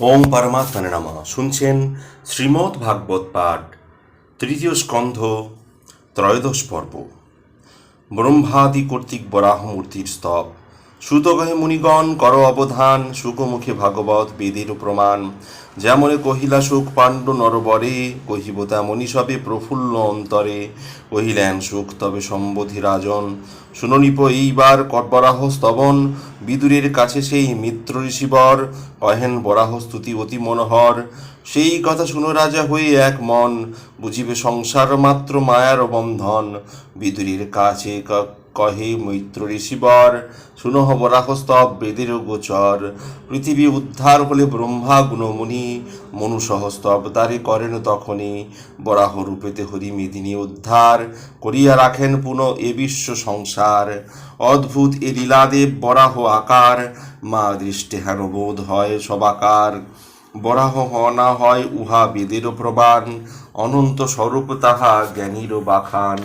ওম পরমাত্মানে নাম। শুনছেন শ্রীমদ্ ভাগবত পাঠ, তৃতীয় স্কন্ধ, ত্রয়োদশ পর্ব। ব্রহ্মাদি কর্তৃক বরাহমূর্তির স্তব। সুতগহে মুনিগণ, কর অবধান সুকমুখে ভাগবত বেদের প্রমাণ। যেমনে কহিলা সুখ পাণ্ড নরবরে, কহিব তেমনি সবে প্রফুল্ল অন্তরে। কহিলেন, সুখ তবে সম্বোধি রাজন। শুননিপ, এইবার কটবরাহ স্তবন। বিদুরের কাছে সেই মিত্র ঋষিবর, কহেন বরাহ স্তুতি অতি মনোহর। সেই কথা শুনো রাজা, হয়ে এক মন। বুঝিবে সংসার মাত্র মায়ার বন্ধন। বিদুরের কাছে কহে মৈত্র ঋষিবর শুনহ বরাহস্তব বেদের গোচর। পৃথিবী উদ্ধার হলে ব্রহ্মা গুণমুনি মনু সহস্তব দ্বারে করেন তখনই। বরাহ রূপেতে হরি মেদিনী উদ্ধার, করিয়া রাখেন পুনঃ এ বিশ্ব সংসার। অদ্ভুত এ লীলাদেব বরাহ আকার, মা দৃষ্টে হেন বোধ হয় সবাকার। বরাহ হনা হয় উহা বেদেরও প্রমাণ অনন্ত স্বরূপ তাহা জ্ঞানীর বাখান।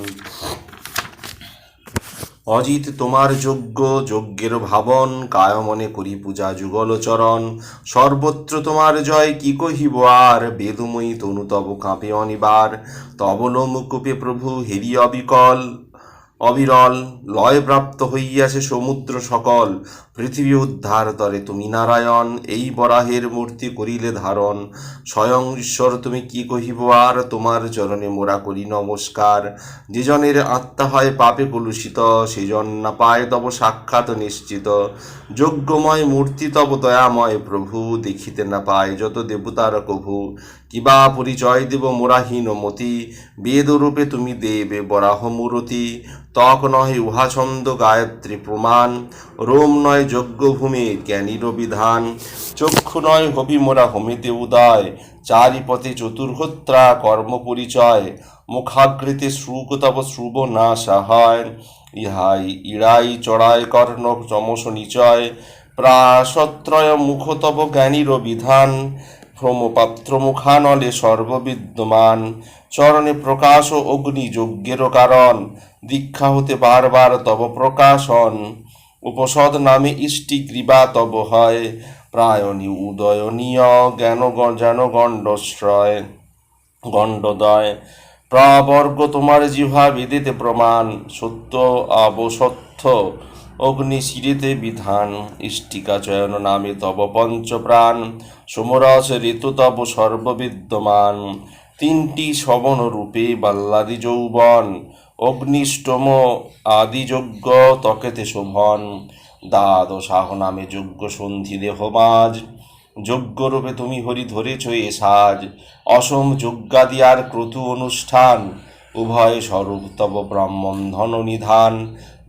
অজিত তোমার যজ্ঞ যজ্ঞের ভাবন, কায়মনে করি পূজা যুগল চরণ। সর্বত্র তোমার জয়, কি কহিব আর? বেদময়ী তনু তব কাঁপে অনিবার। তব কূপে প্রভু হেরি অবিকল। অবিরল লয় প্রাপ্ত হইয়াছে সমুদ্র সকল। পৃথিবী উদ্ধার তরে তুমি নারায়ণ, এই বরাহের মূর্তি করিলে ধারণ। স্বয়ং ঈশ্বর, তুমি কি কহিব? আর তোমার চরণে মোরা করি নমস্কার। যে জনের আত্মা হয় পাপে কলুষিত, সেজন না পায় তব সাক্ষাৎ নিশ্চিত। যজ্ঞময় মূর্তি তব দয়াময় প্রভু, দেখিতে না পায় যত দেবতার কভু। কিবা পরিচয় দেব মোরাহীন মতি, বেদরূপে তুমি দেবে বরাহ মূরতি। ত্বক নহে উহা ছন্দ, গায়ত্রী প্রমাণ। রোম নয় যজ্ঞভূমি জ্ঞানীর বিধান চক্ষু নয় হবি মোরা হমিতে উদয়। চারিপথে চতুর্হত্রা কর্ম পরিচয় মুখাকৃতি শ্রুক তব শ্রুব না সাহায়। ইহাই ইড়াই চড়াই কর্ণ চমস নিচয়। প্রাসত্রয় মুখ তব জ্ঞানীর বিধান ভ্রমপাত্র মুখানলে সর্ববিদ্যমান। চরণে প্রকাশ অগ্নি যজ্ঞের কারণ। দীক্ষা হতে বারবার তব প্রকাশন। উপসদ নামে ইষ্টি কৃপা তব হয়। প্রায়ণী উদয়নীয় জ্ঞান যেন গণ্ডশ্রয়, গণ্ডদয়। প্রবর্গ তোমার জিহ্বা বেদেতে প্রমাণ, সত্য অবসত্য অগ্নি শিরেতে বিধান। ইষ্টিকা চয়ন নামে তব পঞ্চপ্রাণ সমরস ঋতু তব সর্ববিদ্যমান। তিনটি শবন রূপে বাল্লাদি যৌবন অগ্নিষ্টম আদি যজ্ঞ তকেতে শোভন, দ্বাদশাহ নামে যজ্ঞ সন্ধি দেহমাজ যজ্ঞরূপে তুমি হরি ধরেছ এ সাজ। অসম যজ্ঞাদি আর ক্রতু অনুষ্ঠান। উভয় স্বরূপ তব ব্রাহ্মণ ধন নিধান।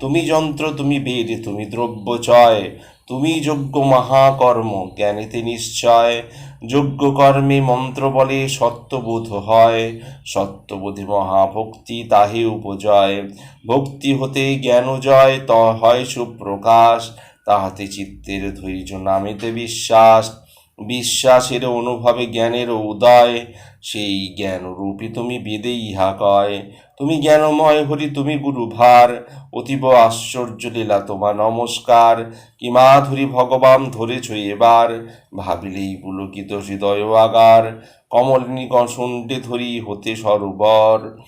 তুমি যন্ত্র, তুমি বেদ, তুমি দ্রব্যচয় তুমি যজ্ঞ মহাকর্ম, জ্ঞানেতে নিশ্চয়। যজ্ঞ কর্মে মন্ত্র বলে সত্যবোধ হয়। সত্যবোধে মহাভক্তি তাহে উপজয়। ভক্তি হতে জ্ঞান জয় ত হয় সুপ্রকাশ। তাহাতে চিত্তের ধৈর্য নামেতে বিশ্বাস। বিশ্বাসের অনুভবে জ্ঞানের উদয়। সেই জ্ঞান রূপী তুমি বেদে ইহা কয় তুমি জ্ঞানময় হরি, তুমি গুরু ভার অতীব আশ্চর্য লীলা তোমা নমস্কার। কি ধরি ভগবান ধরেছ এবার। ভাবিলেই পুলকিত হৃদয় আগার। কমলিনী কসণ্ডে ধরি হতে সরোবর।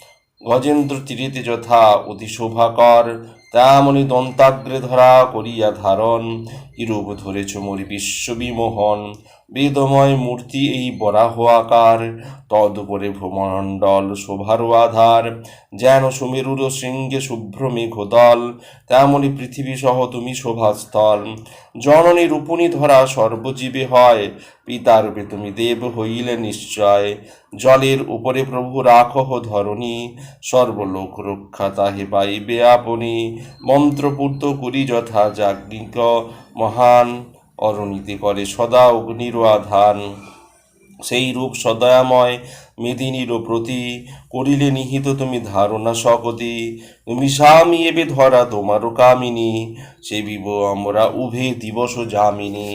গজেন্দ্র তীরেতে যথা অতি শোভাকর। তেমনি দন্তাগ্রে ধরা করিয়া ধারণ ইরূপ ধরেছ মরি বিশ্ববিমোহন? বেদময় মূর্তি এই বরাহ আকার, তদুপরে ভ্রমণ্ডল শোভার আধার। যেন সুমেরুর শৃঙ্গে শুভ্র মেঘদল, তেমনি পৃথিবী সহ তুমি শোভাস্থল। জননী রূপণী ধরা সর্বজীবে হয় পিতারূপে তুমি দেব হইলে নিশ্চয়। জলের উপরে প্রভু রাখহ ধরণী, সর্বলোক রক্ষা তাহে পাইবে আপনি। মন্ত্রপূর্ত করি যথা যাজ্ঞিক মহান অরণিতে করে সদা অগ্নির আধান সেই রূপ সদয়াময় মেদিনীর প্রতি করিলে নিহিত তুমি ধারণা সকতি তুমি স্বামী এবে ধরা তোমারও কামিনী সে বিব আমরা উভে দিবস জামিনী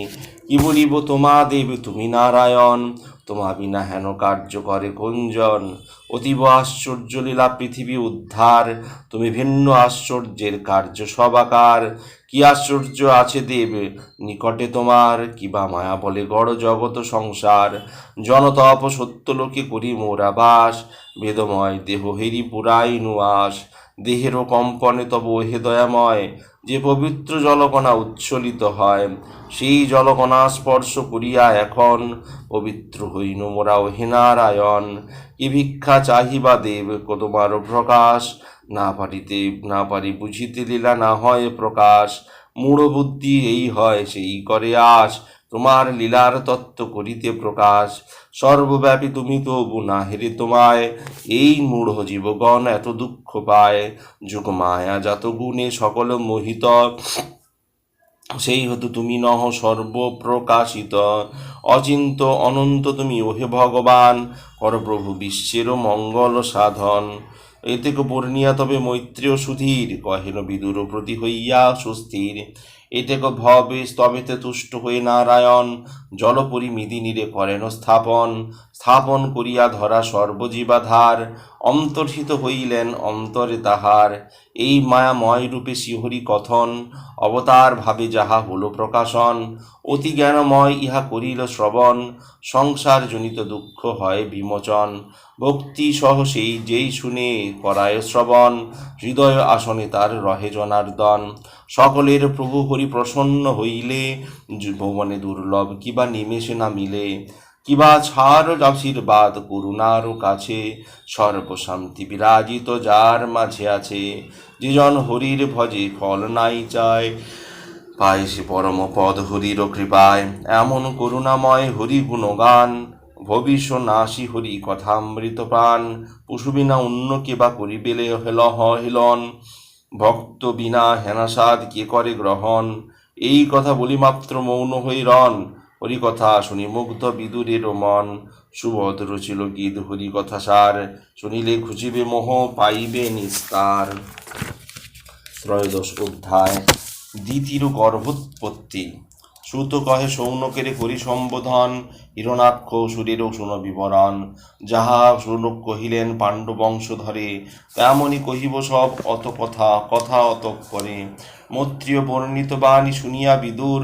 কি বলিব তোমা দেব তুমি নারায়ণ তোমা বিনা হেন কার্য করে কুঞ্জন অতীব আশ্চর্য লীলা পৃথিবী উদ্ধার। তুমি ভিন্ন আশ্চর্যের কার্য সবাকার। কি কি আশ্চর্য আছে দেব, নিকটে তোমার। কিবা মায়া বলে গড় জগত সংসার। জনতপ সত্যলোকে করি মোরা বাস বেদময় দেহ হেরি পুরাই নুয়াস। দেহেরও কম্পনে তব হে দয়াময়, যে পবিত্র জলকণা উচ্ছলিত হয়, সেই জলকণা স্পর্শ করিয়া এখন পবিত্র হইন মোরা হে নারায়ণ। কি ভিক্ষা চাহিবা দেব তোমার প্রকাশ? না পারিতে, না পারি বুঝিতে লীলা, না হয় প্রকাশ। মূঢ় বুদ্ধি এই হয়, সেই করে আস তোমার লীলার তত্ত্ব করিতে প্রকাশ। সর্বব্যাপী তুমি তবু না হেরে তোমায়, এই মূঢ় জীবগণ এত দুঃখ পায়। যুগ মায়া যত গুণে সকল মোহিত, সেই হতো তুমি নহ সর্বপ্রকাশিত। অচিন্ত অনন্ত তুমি, ওহে ভগবান, কর প্রভু বিশ্বেরও মঙ্গল সাধন। এতে বর্ণিয়া তবে মৈত্রেয় সুধীর, কহেন বিদুর প্রতি হইয়া সুস্থির এতেক ভবে স্তবেতে তুষ্ট হয়ে নারায়ণ, জলপরি জলপরিমিদিনীরে করেন স্থাপন। স্থাপন করিয়া ধরা সর্বজীবাধার, অন্তর্হিত হইলেন অন্তরে তাহার। এই মায়াময় রূপে শিহরি কথন, অবতার ভাবে যাহা হলো প্রকাশন, অতি জ্ঞানময় ইহা করিল শ্রবণ, সংসার জনিত দুঃখ হয় বিমোচন। ভক্তি সহ সেই যেই শুনে করায় শ্রবণ, হৃদয় আসনে তার রহে জনার্দন। সকলের প্রভু হরি প্রসন্ন হইলে ভুবনে দুর্লভ কিবা নিমেষে না মিলে, কিবা ছাড় আশীর্বাদ, করুণার কাছে সর্বশান্তি বিরাজিত, যার মাঝে আছে যেজন হরির ভজে ফল নাই চায়, পায় সে পরম পদ হরির কৃপায়। এমন করুণাময় হরি গুণগান ভবিষ্য নাশী হরি কথামৃত প্রাণ পশু বিনা অন্য কে বা করিবেলে হেল হেলন। ভক্ত বিনা হেনাসাদ কে করে গ্রহণ? এই কথা বলি মাত্র মৌন হই রন। হরি কথা শুনি মুগ্ধ বিদুরের মন। সুভদ্র রচিল গীত হরি কথা সার। শুনিলে খুঁজিবে মোহ, পাইবে নিস্তার। ত্রয়োদশ অধ্যায়, দ্বিতীয় গর্ভোৎপত্তি। সুত কহে সৌনকেরে করি সম্বোধন, হিরণাক্ষ সুরেরও শুন বিবরণ। যাহা সৌনক কহিলেন পাণ্ডু বংশ ধরে তেমনই কহিব সব অত কথা কথা অত করে মৈত্রীয় বর্ণিত বাণী শুনিয়া বিদুর,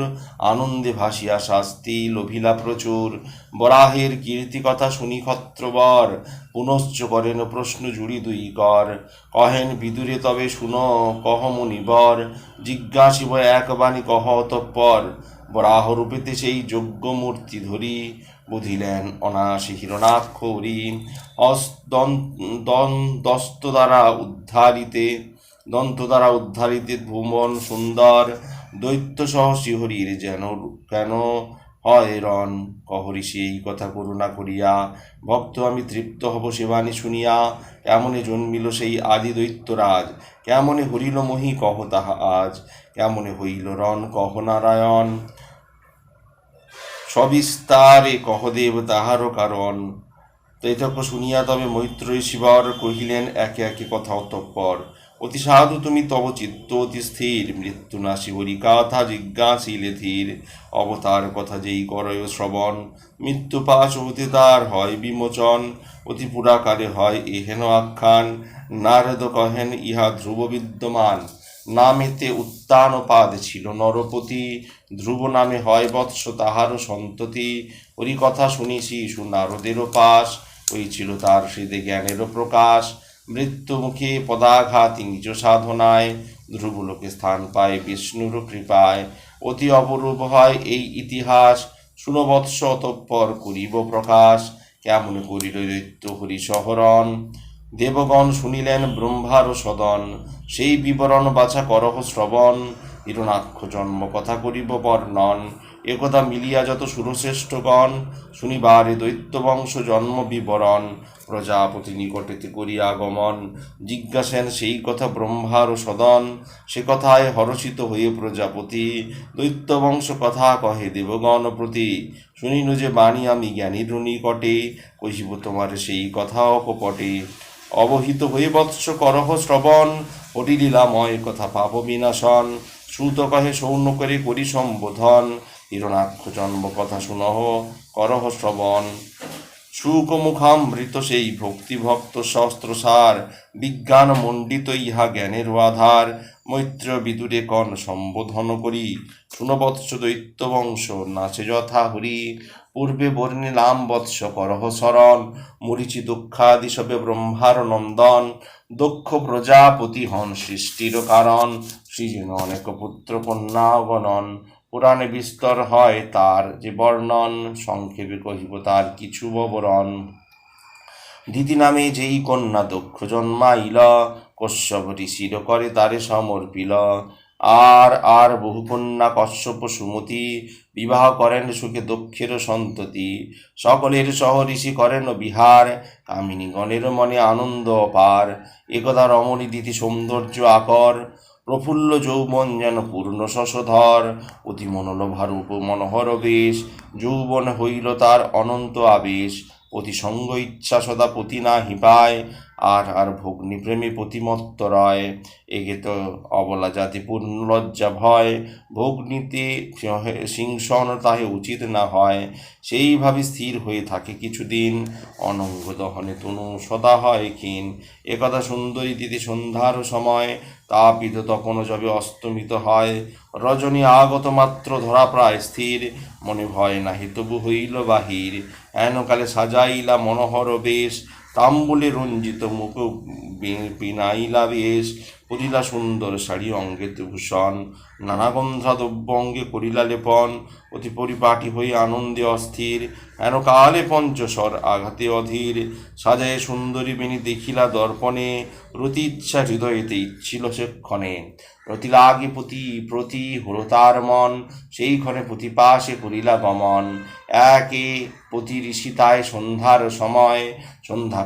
আনন্দে ভাসিয়া শাস্তি লোভিলা প্রচুর। বরাহের কীর্তি কথা শুনি ক্ষত্রবর, পুনশ্চ করেন প্রশ্ন জুড়ি দুই কর কহেন, বিদুরে তবে শুন, কহ মুনিবর, জিজ্ঞাসিব এক বাণী কহ অতঃপর। বরাহ রূপেতে সেই যজ্ঞ মূর্তি ধরি বুঝিলেন অনাশী হিরণাক্ষ হরি দস্ত দ্বারা উদ্ধারিতে দন্ত দ্বারা উদ্ধারিতে ভুবন সুন্দর দৈত্য সহ শিহরির যেন কেন? হয় রণ, কহরি সেই কথা করুণা করিয়া। ভক্ত, আমি তৃপ্ত হব সেবানী শুনিয়া। কেমনে জন্মিল সেই আদি দৈত্যরাজ? কেমনে হরিল মহি, কহ তাহা আজ? কেমনে হইল রণ, কহ নারায়ণ? সবিস্তারে কহদেব তাহারও কারণ। তৈতক্য শুনিয়া তবে মৈত্রী শিবর কহিলেন, একে একে কথা অতঃপর। অতি সাধু তুমি তব চিত্ত, অতি স্থির। মৃত্যু না শিবরি কথা জিজ্ঞাসিলে ধীর অবতার কথা যেই করয় শ্রবণ, মৃত্যু পাশ হতে তার হয় বিমোচন। অতি পুরাকারে হয় এহেন আখ্যান, নারদ কহেন, ইহা ধ্রুব বিদ্যমান। নামেতে উত্তানপাদ ছিল। নরপতি ধ্রুব নামে হয় বৎস, তাহারও সন্ততি। ওরই কথা শুনিছি, সুনারদেরও পাশ, ওই ছিল তার হৃদে জ্ঞানেরও প্রকাশ। মৃত্যু মুখে পদাঘাত নিজ সাধনায় ধ্রুবলোকে স্থান পায় বিষ্ণুর কৃপায়। অতি অপরূপ হয় এই ইতিহাস শুনবৎস অতঃপর করিব প্রকাশ। কেমন করিল দৈত্য হরি শহরণ দেবগণ শুনিলেন ব্রহ্মার সদন, সেই বিবরণ বাছা করহ শ্রবণ। হিরণাক্ষ জন্ম, কথা করিব বর্ণন একথা মিলিয়া যত সুরশ্রেষ্ঠগণ। শুনিবারে দৈত্য বংশ জন্ম বিবরণ, প্রজাপতি নিকটেতে করিয়া আগমন। জিজ্ঞাসেন, সেই কথা ব্রহ্মার সদন? সে কথায় হরষিত হয়ে প্রজাপতি, দৈত্যবংশ কথা কহে দেবগণ প্রতি। শুনিল যে বাণী আমি জ্ঞানীর নিকটে, কহিব তোমার সেই কথা অকপটে। অবহিত হয়ে বৎস করহ শ্রবণ অটিলীলাময় কথা পাপ বিনাশন শ্রুত কহে সৌন্য করে করি সম্বোধন। হিরণাক্ষ জন্ম কথা শুনহ, করহ শ্রবণ। সুকমুখামৃত সেই ভক্তিভক্ত শস্ত্রসার বিজ্ঞান মণ্ডিত ইহা জ্ঞানের আধার। মৈত্র বিদুরে কন সম্বোধন করি। শুনবৎস দৈত্য বংশ নাচে যথা হরি পূর্বে বর্ণিলাম বৎস করহ শরণ, মরিচি দুঃখাদি সবে ব্রহ্মার নন্দন দক্ষ প্রজাপতি হন সৃষ্টির কারণ। সৃজন অনেক পুত্র কন্যা গণন পুরাণে বিস্তর হয় তার যে বর্ণন, সংক্ষেপে কহিব তার কিছু ববরণ। দিতি নামে যেই কন্যা দক্ষ জন্মাইল, কশ্যপ ঋষির করে তারে সমর্পিল। আর আর বহু কন্যা কশ্যপ সুমতি বিবাহ করেন সুখে দক্ষের সন্ততি। সকলের সহ ঋষি করেন বিহার, কামিনীগণের মনে আনন্দ অপার। একদা রমণী দিতি সৌন্দর্য আকর, প্রফুল্ল যৌবন যেন পূর্ণ শশধর। অতি মনোলোভা রূপ মনোহর বেশ, যৌবন হইল তার অনন্ত আবেশ। অতি সঙ্গ ইচ্ছা সদা পতি না হিপায় আর আর ভগ্নি প্রেমী প্রতিমত্ত রয় তো অবলা জাতি পূর্ণ লজ্জা ভয়। ভগ্নিতে সিংসন তাহে উচিত না হয় সেইভাবে স্থির হয়ে থাকে কিছুদিন। অনঙ্গ দহনে তনু সদা হয় ক্ষীণ। একথা সুন্দরী দিদি সন্ধ্যার সময় তাপিত তখন যবে অস্তমিত হয়। রজনী আগত মাত্র ধরা প্রায় স্থির। মনে ভয় নাহি তবু হইল বাহির। এনকালে সাজাইলা মনোহর বেশ। তাম্বুলে রঞ্জিত মুখ পিনাইলা বেশ করিলা সুন্দর শাড়ি অঙ্গেতে ভূষণ নানা গন্ধ্যা দ্রব্য অঙ্গে করিলা লেপন, অতি পরিপাটি হই আনন্দে অস্থির। হেন কালে পঞ্চস্বর আঘাতে অধীর। সাজায় সুন্দরী বেণী দেখিলা দর্পণে রতি ইচ্ছা হৃদয়েতে ইচ্ছিল সেক্ষণে। রতি লাগে প্রতি প্রতি হলো তার মন, সেই ক্ষণে প্রতি পাশে করিলা গমন। একে প্রতি ঋষিতায় সন্ধ্যার সময় সন্ধ্যা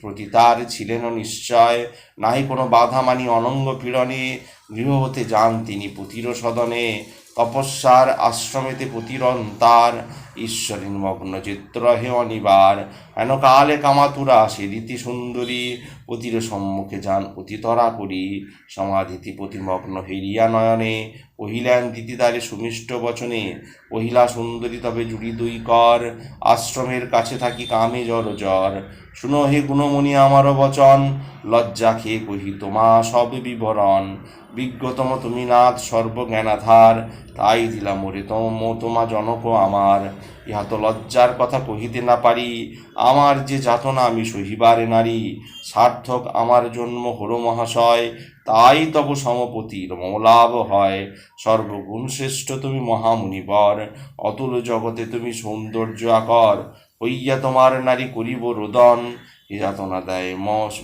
প্রতি তার ছিলেন নিশ্চয়। নাহি কোনো বাধা মানি অনঙ্গ পীড়নে গৃহ হতে যান তিনি পুতির সদনে, তপস্যার আশ্রমেতে পুতিরন তার। ঈশ্বরীর মগ্ন চিত্র হে অনিবার হেন কালে কামাতুরা সে রীতি সুন্দরী। পতির সম্মুখে যান অতিতরা করি সমাধিতি প্রতিমগ্ন হেরিয়া নয়নে। কহিলেন দিতি তারে সুমিষ্ট বচনে, কহিলা, সুন্দরী, তবে জুড়ি দুই কর। আশ্রমের কাছে থাকি কামে জর জ্বর। শুনো হে গুণমণি আমারও বচন, লজ্জা খেয়ে কহি তোমা সব বিবরণ। বিজ্ঞতম তুমি নাথ সর্বজ্ঞানাধার। তাই দিলাম ওরে তম তোমা জনক আমার। ইহা তো লজ্জার কথা কহিতে না পারি। আমার যে যাতনা আমি সহিবারে নারী। সার্থক আমার জন্ম হর মহাশয়। তাই তব সমপতির মমলাভ হয়। সর্বগুণ শ্রেষ্ঠ তুমি মহামুনিবর। অতুল জগতে তুমি সৌন্দর্য আকর। হইয়া তোমার নারী করিব রোদন। যে যাতনা দেয় মস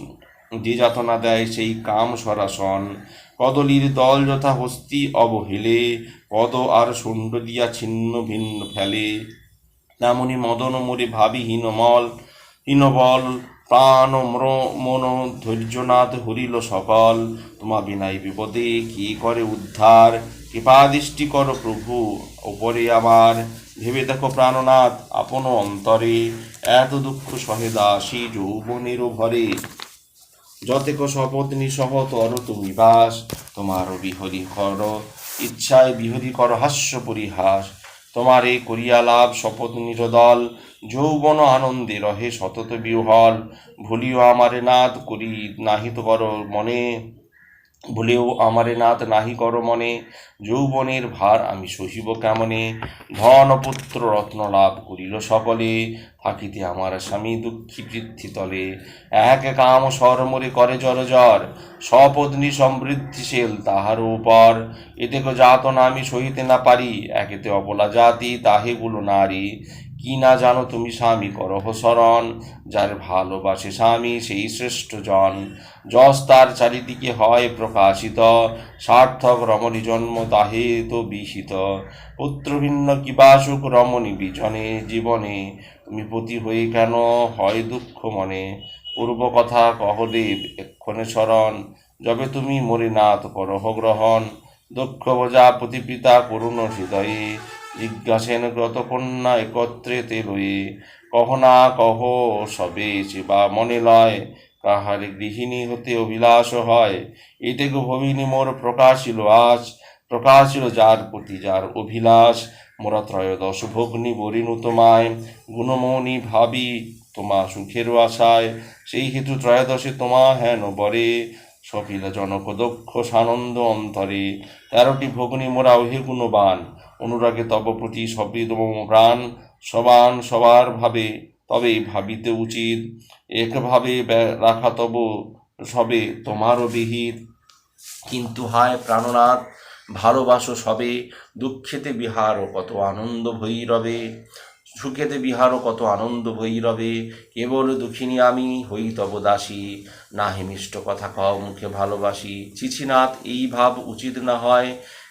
যে যাতনা দেয় সেই কাম সরাসন। কদলির দল যথা হস্তি অবহেলে পদ আর শুণ্ড দিয়া ছিন্ন ভিন্ন ফেলে। তেমনি মদন মোরে ভাবি হীনমল হীনবল প্রাণ মন ধৈর্যনাথ হরিল সকল তোমা বিনাই বিপদে কি করে উদ্ধার? কৃপাদৃষ্টি কর প্রভু, ওপরে আমার। ভেবে দেখো প্রাণনাথ, আপন অন্তরে। এত দুঃখ সহে দাসী যৌবনের ভরে যতেক শপথনি সহ তর তুমি বাস তোমারও বিহরি কর, ইচ্ছায় বিহরি কর হাস্য পরিহাস। তোমার এই করিয়া লাভ শপথ নিরদল যৌবন আনন্দে রহে সতত বিহল ভুলিও আমারে নাদ করি, নাহিত কর মনে। ভুলেও আমারে নাথ নাহি কর মনে, যৌবনের ভার আমি সহিব কেমনে? ধন পুত্র রত্ন লাভ করিল সকলে, থাকিতে আমার স্বামী দুঃখী বৃদ্ধি তলে। এক কাম সরমরে করে জর জর সপত্নী সমৃদ্ধিশীল তাহার উপর। এতেকে যাতনা আমি সহিতে না পারি, একেতে অবলা জাতি, তাহেগুলো নারী। কি না জানো তুমি স্বামী, করহ শরণ। যার ভালোবাসে স্বামী, সেই শ্রেষ্ঠ জন। যশ তার চারিদিকে হয় প্রকাশিত, সার্থক রমণী জন্ম তাহে তো বিহিত। পুত্রভিন্ন কিবা সুখ রমণী বিজনে জীবনে। তুমি পতি হয়ে কেন হয় দুঃখ মনে। পূর্ব কথা কহদেব এক্ষণে স্মরণ। যবে তুমি মরিনাথ, করহ গ্রহণ। দক্ষ প্রজাপতি পিতা করুণ হৃদয়ে। জিজ্ঞাসেন গ্রত একত্রে তে লয়ে কহ না কহ সবে সেবা মনে লয়? কাহার গৃহিণী হতে অভিলাষ হয়? এতেকে ভবিনী মোর প্রকাশিল আজ, প্রকাশিল যার প্রতি যার অভিলাষ। মোরা ত্রয়োদশ ভগ্নি বরিণু তোমায়, গুণমণি ভাবি তোমা সুখের আশায়। সেই হেতু ত্রয়োদশে তোমা হেন বরে সপিল জনক দক্ষ সানন্দ অন্তরে। তেরোটি ভগ্নি মোরা অহে গুণবান। অনুরাগে তব প্রতি মম প্রাণ সবান সবার ভাবে, তবে ভাবিতে উচিত একভাবে রাখা তব সবে তোমারও বিহিত। কিন্তু হায় প্রাণনাথ, ভালোবাসো সবে, দুঃখেতে বিহারও কত আনন্দ ভৈরবে, সুখেতে বিহারও কত আনন্দ ভৈরবে, কেবল দুঃখিনী আমি হই তব দাসী, নাহি মিষ্ট কথা কও মুখে ভালোবাসি। চিছিনাথ এই ভাব উচিত না হয়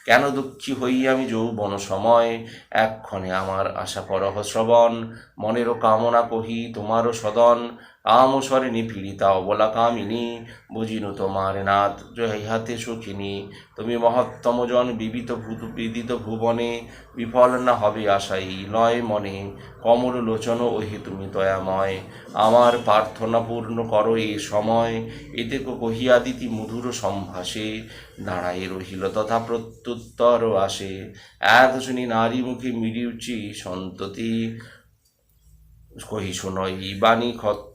কেন দুঃখী হই আমি যৌবন সময়? এক্ষণে আমার আশা পরহ শ্রবণ। মনেরও কামনা কহি, তোমারও সদন। কামস্বরে পীড়িতা অবলা কামিনী বুঝিনু তোমার নাথ জয় হাতে সুখিনী তুমি মহত্তম জন বিবিত ভূত বিদিত ভুবনে বিফল না হবে আশাই নয় মনে। কমল লোচন ওহে তুমি দয়াময়। আমার প্রার্থনা পূর্ণ করো এ সময়। এতে কহিয়া দিতি মধুর সম্ভাসে দাঁড়াই রহিল তথা প্রত্যুত্তর আসে। এক শুনি নারী মুখে মিলিউচি সন্ততি। কহি শোনই বাণী খত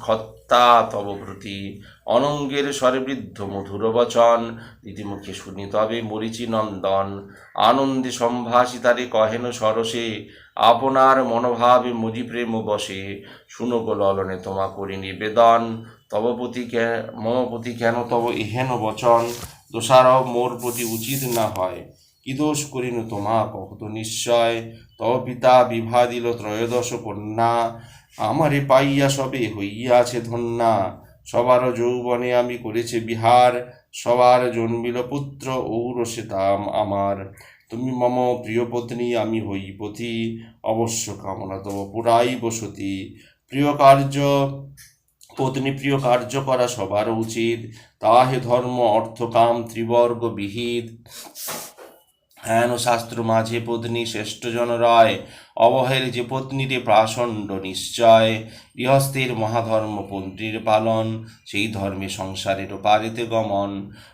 খত্তা তবপ্রতি অনঙ্গের স্বরে বৃদ্ধ মধুর বচন। দিদিমুখে শুনি তবে মরিচি নন্দন। আনন্দে সম্ভাষিতারে কহেন সরসে, আপনার মনোভাবে মজি প্রেম বসে। শুনো গো ললনে, তোমা করি নিবেদন। তবপতি প্রতি কে- মম প্রতি কেন তব ইহেন বচন? দোষারব মোর প্রতি উচিত না হয়। কি দোষ করিনু তোমা? কহত নিশ্চয়। তব পিতা বিভা দিল ত্রয়োদশ কন্যা। আমারে পাইয়া সবে হইয়াছে ধন্যা। সবার যৌবনে আমি করেছি বিহার, সবার জন্মিল পুত্র ঔরসে তাম আমার। তুমি মম প্রিয় পত্নী আমি হই পতি অবশ্য কামনা তব পুরাই বসতি। প্রিয় কার্য, পত্নী প্রিয় কার্য করা সবার উচিত। তাহে ধর্ম অর্থ কাম ত্রিবর্গ বিহিত হেন শাস্ত্র মাঝে পত্নী শ্রেষ্ঠ জন রয় অবহের যে পত্নীরে প্রাসণ্ড নিশ্চয়। গৃহস্থের মহাধর্ম পত্নীর পালন, সেই ধর্মে সংসারের পারেতে গমন।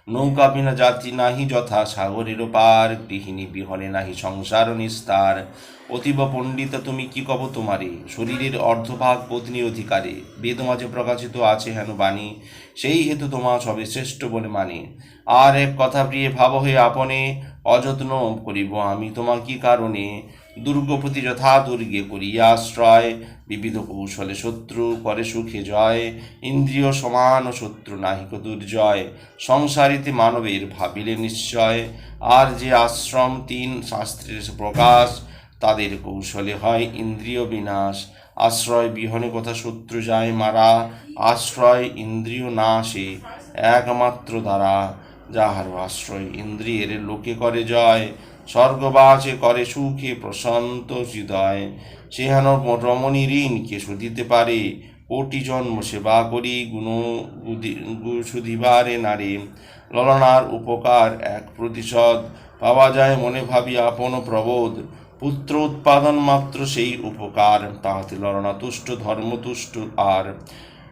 নৌকা বিনা জাতি নাহি যথা সাগরের পার গৃহিণী বিহনে নাহি সংসার নিস্তার। অতীব পণ্ডিত, তুমি কি কব তোমারে? শরীরের অর্ধভাগ পত্নী অধিকারে। বেদ মাঝে প্রকাশিত আছে হেন বাণী, সেই হেতু তোমা সবে শ্রেষ্ঠ বলে মানে। আর এক কথা প্রিয় ভাব হয়ে আপনে অযত্ন করিব আমি তোমার কি কারণে। দুর্গপতি যথা দুর্গে করিয়া আশ্রয়, বিবিধ কৌশলে শত্রু করে সুখে জয়, ইন্দ্রিয় সমান শত্রু নাহিক দুর্জয়, সংসারিতে মানবের ভাবিলে নিশ্চয়। আর যে আশ্রম তিন শাস্ত্রের প্রকাশ, তাদের কৌশলে হয় ইন্দ্রিয় বিনাশ। আশ্রয় বিহনে কথা শত্রু যায় মারা, আশ্রয় ইন্দ্রিয় না আসে একমাত্র দ্বারা। যাহার আশ্রয় ইন্দ্রিয়ের লোকে করে জয়, স্বর্গবাসে করে সুখে প্রশান্ত হৃদয়। সেহান রমণী ঋণ কে শুধিতে পারে? কোটি জন্ম সেবা করি, গুণ শুধিবারে নারী। ললনার উপকার এক প্রতিশোধ, পাওয়া যায় মনে ভাবি আপন প্রবোধ। পুত্র উৎপাদন মাত্র সেই উপকার, তাহাতে ললনা তুষ্ট, ধর্ম তুষ্ট আর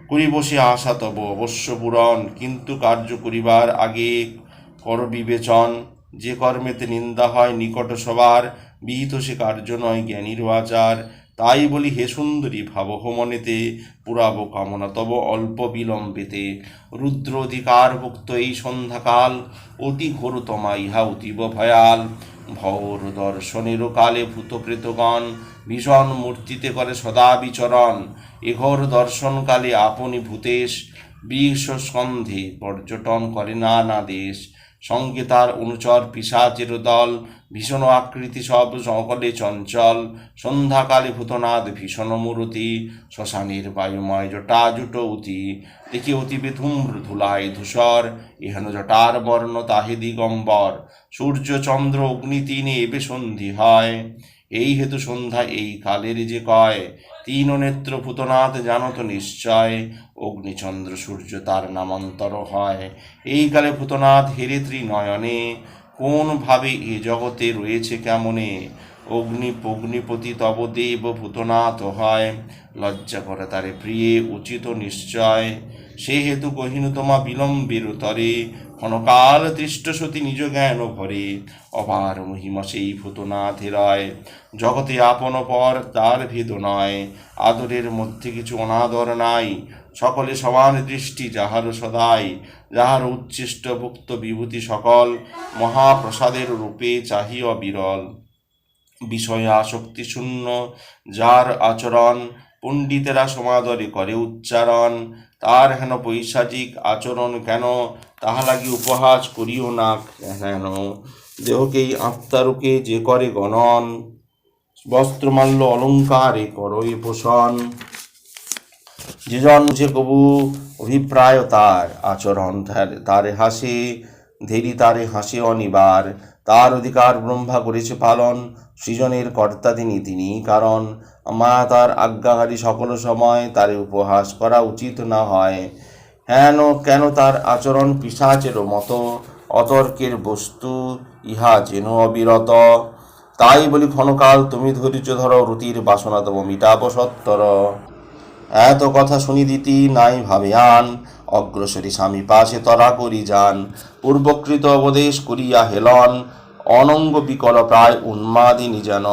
করি বসে আশা তব, অবশ্য পূরণ। কিন্তু কার্য করিবার আগে কর বিবেচন। যে কর্মেতে নিন্দা হয় নিকট সবার, বিহিত সে কার্য নয় জ্ঞানীর আচার। তাই বলি, হে সুন্দরী, ভাবহ মনেতে পুরাব কামনা তব অল্প বিলম্বেতে। রুদ্র অধিকার ভুক্ত এই সন্ধ্যাকাল, অতি ঘোরতমা ইহা অতীব ভয়াল। ভৌর দর্শনের কালে ভূতপ্রেতগণ ভীষণ মূর্তিতে করে সদা বিচরণ। এঘর দর্শনকালে আপনি ভূতেশ, বিষ স্কন্ধে পর্যটন করে নানা দেশ। সঙ্গে তার অনুচর পিসাচের দল, ভীষণ আকৃতি সব সকলে চঞ্চল, সন্ধ্যাকালে ভূতনাদ, ভীষণ মূরতি, শ্মশানের বায়ুময় জটা জুট অতি দেখি অতি ধূম্র ধুলায় ধূসর, এহেন জটার বর্ণ তাহে দিগম্বর, সূর্য, চন্দ্র, অগ্নি তিনে এবে সন্ধি হয়, এই হেতু সন্ধ্যা এই কালের যে কয় তিন নেত্র জান জানত নিশ্চয়, অগ্নিচন্দ্র সূর্য তার নামান্তর হয়। এই কালে পুতনাথ হেরে ত্রিনয়নে, কোন ভাবে এ জগতে রয়েছে কেমনে? অগ্নি পগ্নিপতি তব দেব ভূতনাথ হয়। লজ্জা করে তারে প্রিয়ে, উচিত নিশ্চয়। সে হেতু কহিনু, তোমা বিলম্বের তরে ক্ষণকাল দৃষ্ট সতী নিজ জ্ঞান ভরে। অপার মহিমা সেই ভূতনাথের রয় জগতে আপন পর তার ভেদ নয়। আদরের মধ্যে কিছু অনাদর নাই। সকলে সমান দৃষ্টি যাহার সদাই। যাহার উচ্ছিষ্ট ভুক্ত বিভূতি সকল মহাপ্রসাদের রূপে চাহিয়া বিরল। বিষয়ে আসক্তি শূন্য যার আচরণ পণ্ডিতেরা সমাদরে করে। উচ্চারণ, তার হেন পৈশাচিক আচরণ কেন? তাহা লাগি উপহাস করিও না হেন দেহকেই আত্মারুকে যে করে গণন, বস্ত্রমাল্য অলঙ্কারে করই পোষণ। যেজন যে কবু অভিপ্রায় তার আচরণ তারে হাসে, ধেরি তারে হাসে অনিবার। তার অধিকার ব্রহ্মা করেছে পালন সৃজনের কর্তা তিনি তিনি কারণ মা তার আজ্ঞাকারী সকল সময় তারে উপহাস করা উচিত না হয়। হেন, কেন তার আচরণ পিসাচেরও মতো? অতর্কের বস্তু ইহা যেন অবিরত। তাই বলি, ক্ষণকাল তুমি ধৈর্য ধরো, রুতির বাসনা তব মিটাব সত্তর। এত কথা শুনি দিতি নাই ভাবে আন, অগ্রসরী স্বামী পাশে তরা করি যান। পূর্বকৃত উপদেশ করিয়া হেলন অনঙ্গ বিকল প্রায় উন্মাদিনী যেন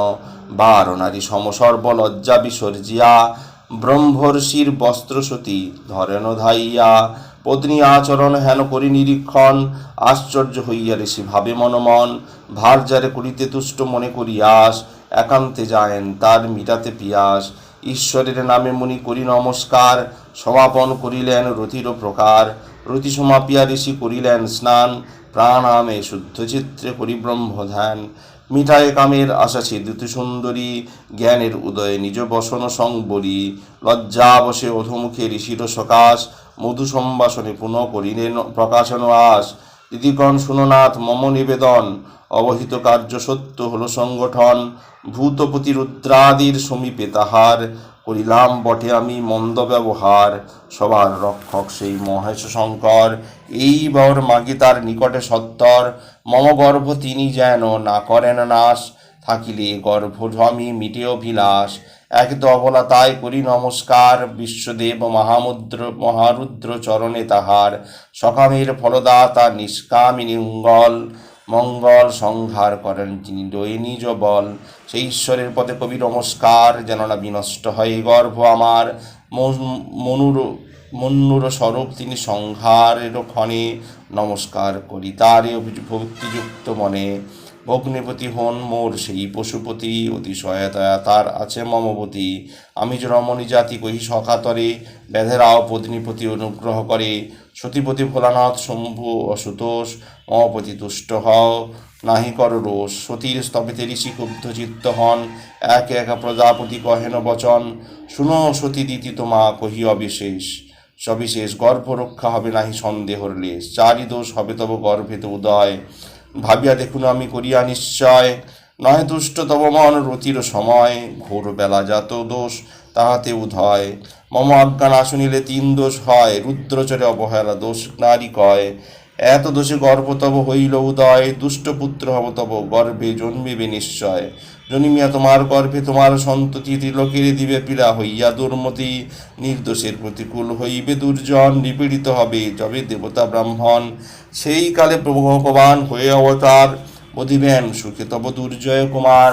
বার নারী সমসর্ব লজ্জা বিসর্জিয়া, ব্রহ্মর্ষির বস্ত্রসতী ধরেন ধাইয়া। পত্নী আচরণ হেন করি নিরীক্ষণ, আশ্চর্য হইয়া ঋষি ভাবে মনমন। ভার যারে করিতে তুষ্ট মনে করিয়াস, একান্তে যায়েন তার মিটাতে পিয়াস। ঈশ্বরের নামে মুনি করি নমস্কার, সমাপন করিলেন রথির প্রকার। রতি সমাপিয়া ঋষি করিলেন স্নান। প্রাণামে শুদ্ধ চিত্রে করি ধ্যান মিঠায় কামের আশা ছিদ্রিত সুন্দরী, জ্ঞানের উদয়ে নিজ বসন সংবরী। লজ্জা বসে অধমুখে ঋষির সকাশ, মধু সম্বাসনে পুনঃ করিলেন প্রকাশন আস দিদিগণ শুননাথ, মম নিবেদন। অবহিত কার্য সত্য হল সংগঠন। ভূতপতি রুদ্রাদির সমীপে তাহার। করিলাম বটে আমি মন্দ ব্যবহার। সবার রক্ষক সেই মহেশ শঙ্কর। এই বর মাগি তার নিকটে সত্তর। মম গর্ভ তিনি যেন না করেন নাশ। থাকিলে গর্ভ আমি মিটে অভিলাষ। এক অবলা তাই করি নমস্কার। বিশ্বদেব মহামুদ্র, মহারুদ্র চরণে তাহার। সকামের ফলদাতা নিষ্কামিনী মঙ্গল সংহার করেন যিনি দৈনিজ বল। সেই ঈশ্বরের পদে কবি নমস্কার যেন না বিনষ্ট হয় গর্ভ আমার। মন- মনুর মন্নুর স্বরূপ তিনি সংহারের ক্ষণে নমস্কার করি তারে ভক্তিযুক্ত মনে। ভগ্নিপতি হন মোর সেই পশুপতি, অতি সহায়তা তার আছে মমপতি। আমি যে রমণী জাতি কহি সখাতরে ব্যাধেরাও পত্নীপতি অনুগ্রহ করে। সতীপতি ভোলানাথ শম্ভু অসুতোষ মমপতি তুষ্ট হও। নাহি কর রোষ। সতীর স্তবেতে ঋষি ক্ষুব্ধ চিত্ত হন। এক একা প্রজাপতি কহেন বচন। শুনো সতী দিতি, তোমা কহি অবিশেষ। সবিশেষ, গর্ভ রক্ষা হবে নাহি সন্দেহর লেশ। চারি দোষ হবে তব গর্ভেতে উদয়। ভাবিয়া দেখুন আমি করিয়া নিশ্চয়। নয় দুষ্ট তব মন রতির সময়। ঘোর বেলা যাত দোষ, তাহাতে উদয়। মম আজ্ঞা না শুনিলে তিন দোষ হয়। রুদ্রচরে অবহেলা দোষ নারী কয়। এত দোষে গর্ভ তব হইল উদয়, দুষ্ট পুত্র হব তব গর্ভে, জন্মিবে নিশ্চয়। জন্মিয়া তোমার গর্ভে তোমার সন্ততি ত্রিলোকের দিবে পীড়া হইয়া দুর্মতি, নির্দোষের প্রতিকূল হইবে দুর্জন, নিপীড়িত হবে যবে দেবতা ব্রাহ্মণ। সেই কালে প্রভু ভগবান হয়ে অবতার বধিবেন, সুখে তব দুর্জয় কুমার।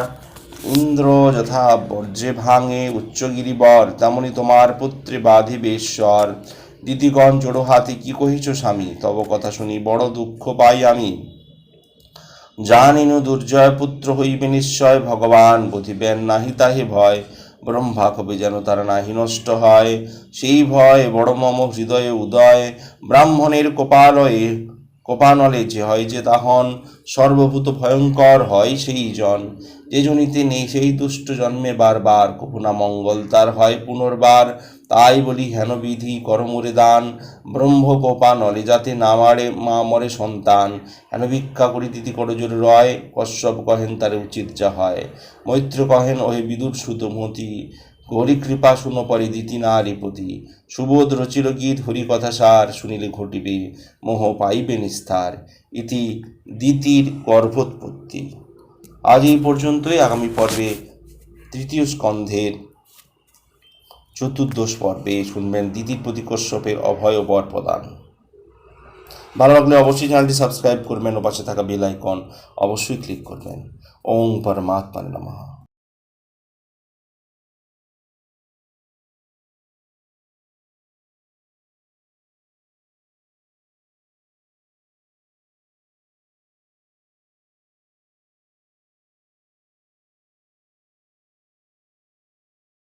ইন্দ্র যথা বর্জ্যে ভাঙে, উচ্চগিরিবর, তেমনি তোমার পুত্রে বাধিবে ঈশ্বর। দিদিগণ জোড়ো হাতে কি কহিছ স্বামী? তব কথা শুনি, বড় দুঃখ পাই আমি। জানিনু দুর্জয় পুত্র হইবে নিশ্চয় ভগবান, বুঝিবেন নাহি তাহে ভয়। ব্রহ্মা কবি যেন তারা নাহি নষ্ট হয়। সেই ভয় বড় মম হৃদয়ে উদয়। ব্রাহ্মণের কপালয়ে কোপানলে যে হয় যে তাহন সর্বভূত ভয়ঙ্কর হয় সেই জন। যে জনিতে নেই সেই দুষ্ট জন্মে বারবার কখনা মঙ্গল তার হয় পুনর্বার। তাই বলি হেন বিধি কর্মরে দান। ব্রহ্ম কোপানলে যাতে না মারে, মা মরে সন্তান। হেন ভিক্ষা করি দিতি করজোর রয়, কশ্যপ কহেন তার উচিত যা হয় মৈত্র কহেন ওহে বিদুর সুতমতি। হরি কৃপা শুন পরে দিতি না রিপতি সুবোধ রচিল গীত হরি কথা সার শুনিলে ঘটিবে, মোহ পাইবে নিস্তার। ইতি দিতির গর্ভোৎপত্তি। আজ এই পর্যন্তই, আগামী পর্বে তৃতীয় স্কন্ধের চতুর্দশ পর্বে শুনবেন দিদির প্রতি কশ্যপের অভয় বর প্রদান। ভালো লাগলে অবশ্যই চ্যানেলটি সাবস্ক্রাইব করবেন ও পাশে থাকা বেল আইকন অবশ্যই ক্লিক করবেন। ওং পরমাত্মা নমঃ।